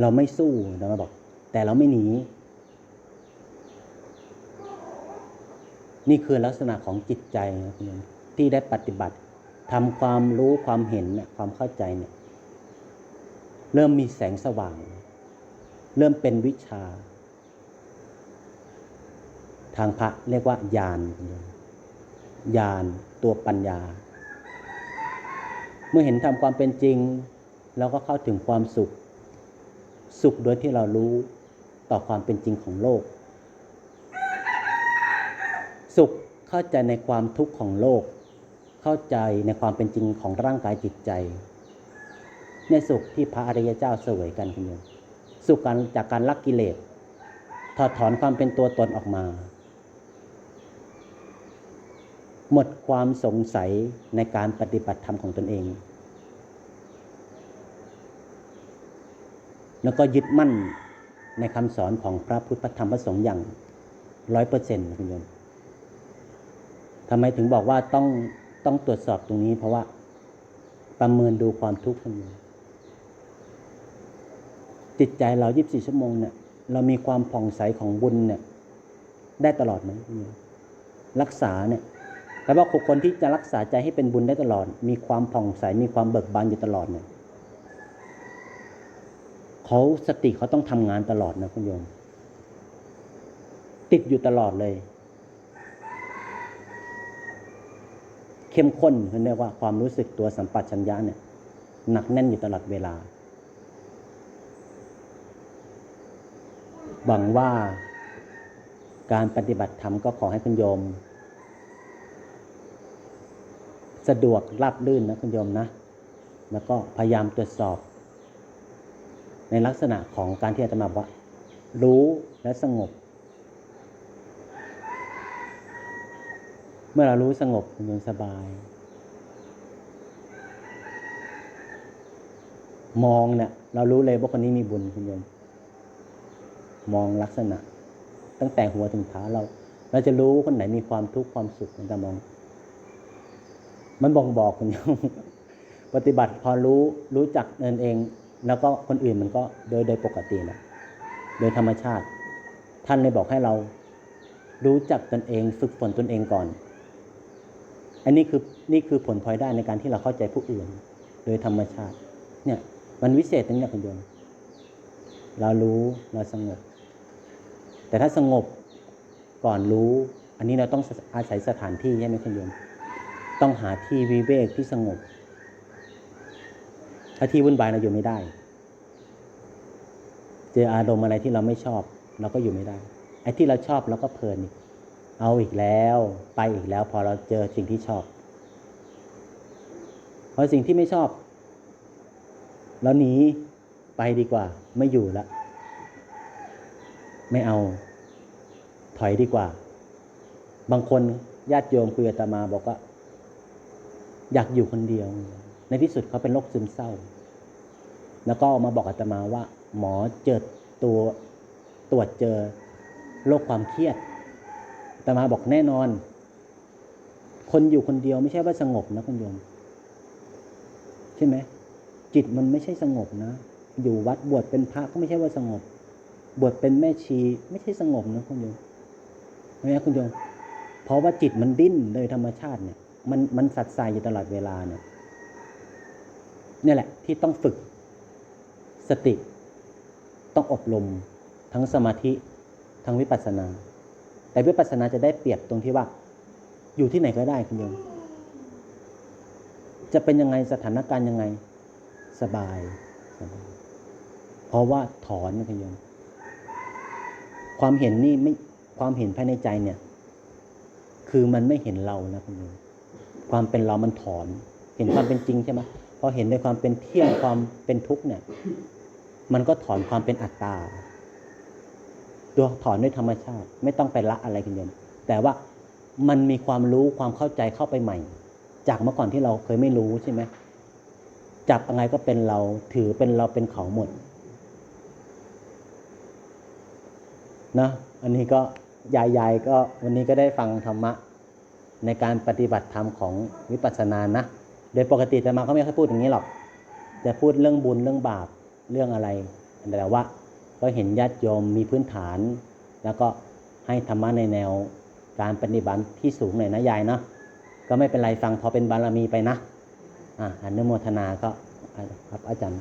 เราไม่สู้เรามาบอก แต่เราไม่หนี นี่คือลักษณะของจิตใจที่ได้ปฏิบัติทำความรู้ความเห็นความเข้าใจเนี่ย เริ่มมีแสงสว่าง เริ่มเป็นวิชา ทางพระเรียกว่าญาณคุณโยมญาณตัวปัญญา เมื่อเห็นทำความเป็นจริง เราก็เข้าถึงความสุข สุขโดยที่เรารู้ต่อความเป็นจริงของโลก สุขเข้าใจในความทุกข์ของโลก เข้าใจในความเป็นจริงของร่างกายจิตใจ ในสุขที่พระอริยเจ้าเสวยกันคุณโยมสุขการจากการลักกิเลสถอดถอนความเป็นตัวตนออกมา หมดความสงสัยในการปฏิบัติธรรมของตนเอง แล้วก็ยึดมั่นในคำสอนของพระพุทธธรรมพระสงฆ์อย่างร้อยเปอร์เซ็นต์คุณโยมทำไมถึงบอกว่าต้องต้องตรวจสอบตรงนี้ เพราะว่าประเมินดูความทุกข์คุณโยมจิตใจเรา24ชั่วโมงเนี่ยเรามีความผ่องใสของบุญเนี่ยได้ตลอดไหมคุณโยมรักษาเนี่ยแปลว่าคนที่จะรักษาใจให้เป็นบุญได้ตลอด มีความผ่องใสมีความเบิกบานอยู่ตลอดเนี่ย เขาสติเขาต้องทำงานตลอดนะคุณโยม ติดอยู่ตลอดเลย เข้มข้นเขาเรียกว่าความรู้สึกตัวสัมปชัญญะเนี่ยหนักแน่นอยู่ตลอดเวลา หวังว่าการปฏิบัติธรรมก็ขอให้คุณโยม สะดวกราบลื่นนะคุณโยมนะ แล้วก็พยายามตรวจสอบ ในลักษณะของการที่อาตมาบอกว่า รู้และสงบ เมื่อเรารู้สงบคุณโยมสบาย มองเนี่ยเรารู้เลยว่าคนนี้มีบุญคุณโยม มองลักษณะ ตั้งแต่หัวถึงเท้าเรา เราจะรู้คนไหนมีความทุกข์ความสุขมันจะมอง มันบ่งบอกคุณโยมปฏิบัติพอรู้รู้จักเนินเอง แล้วก็คนอื่นมันก็โดยโดยปกตินะโดยธรรมชาติ ท่านเลยบอกให้เรารู้จักตนเองฝึกฝนตนเองก่อน อันนี้คือนี่คือผลพลอยได้ในการที่เราเข้าใจผู้อื่น โดยธรรมชาติ เนี่ย มันวิเศษตรงนี้คุณโยมเรารู้เราสงบ แต่ถ้าสงบก่อนรู้ อันนี้เราต้องอาศัยสถานที่ใช่ไหมคุณโยม ต้องหาที่วิเวกที่สงบ ถ้าที่วุ่นวายเราอยู่ไม่ได้ เจออารมณ์อะไรที่เราไม่ชอบ เราก็อยู่ไม่ได้ ไอ้ที่เราชอบเราก็เพลินอีกเอาอีกแล้ว ไปอีกแล้ว พอเราเจอสิ่งที่ชอบ พอสิ่งที่ไม่ชอบเราหนีไปดีกว่า ไม่อยู่ละ ไม่เอา ถอยดีกว่า บางคนญาติโยมคุยกับอาตมาบอกว่า อยากอยู่คนเดียว ในที่สุดเขาเป็นโรคซึมเศร้า แล้วก็มาบอกอาตมาว่า หมอเจอตัวตรวจเจอโรคความเครียดอาตมาบอกแน่นอน คนอยู่คนเดียวไม่ใช่ว่าสงบนะคุณโยม ใช่ไหมจิตมันไม่ใช่สงบนะ อยู่วัดบวชเป็นพระก็ไม่ใช่ว่าสงบ บวชเป็นแม่ชี ไม่ใช่สงบนะคุณโยมใช่ไหมคุณโยม เพราะว่าจิตมันดิ้นโดยธรรมชาติเนี่ย มันมันสัดสายอยู่ตลอดเวลาเนี่ย นี่แหละที่ต้องฝึก สติ ต้องอบรมทั้งสมาธิทั้งวิปัสสนา แต่วิปัสสนาจะได้เปรียบตรงที่ว่า อยู่ที่ไหนก็ได้คุณโยมจะเป็นยังไงสถานการณ์ยังไงสบายสบาย เพราะว่าถอนนะคุณโยมความเห็นนี่ไม่ความเห็นภายในใจเนี่ย คือมันไม่เห็นเรานะคุณโยมความเป็นเรามันถอน เห็นความเป็นจริงใช่ไหม พอเห็นในความเป็นเที่ยงความเป็นทุกข์เนี่ย มันก็ถอนความเป็นอัตตาตัวถอนด้วยธรรมชาติ ไม่ต้องไปละอะไรคุณโยมแต่ว่ามันมีความรู้ความเข้าใจเข้าไปใหม่ จากเมื่อก่อนที่เราเคยไม่รู้ใช่ไหมจับอะไรก็เป็นเราถือเป็นเราเป็นเขาหมดนะอันนี้ก็ยาย ๆ ก็วันนี้ก็ได้ฟังธรรมะ ในการปฏิบัติธรรมของวิปัสสนานะ โดยปกติจะมาเขาไม่ค่อยพูดอย่างนี้หรอกจะพูดเรื่องบุญเรื่องบาปเรื่องอะไร แต่ว่าก็เห็นญาติโยมมีพื้นฐาน แล้วก็ให้ธรรมะในแนวการปฏิบัติที่สูงหน่อยนะยายเนาะก็ไม่เป็นไรฟังพอเป็นบารมีไปนะอ่าอนุโมทนาก็ครับอาจารย์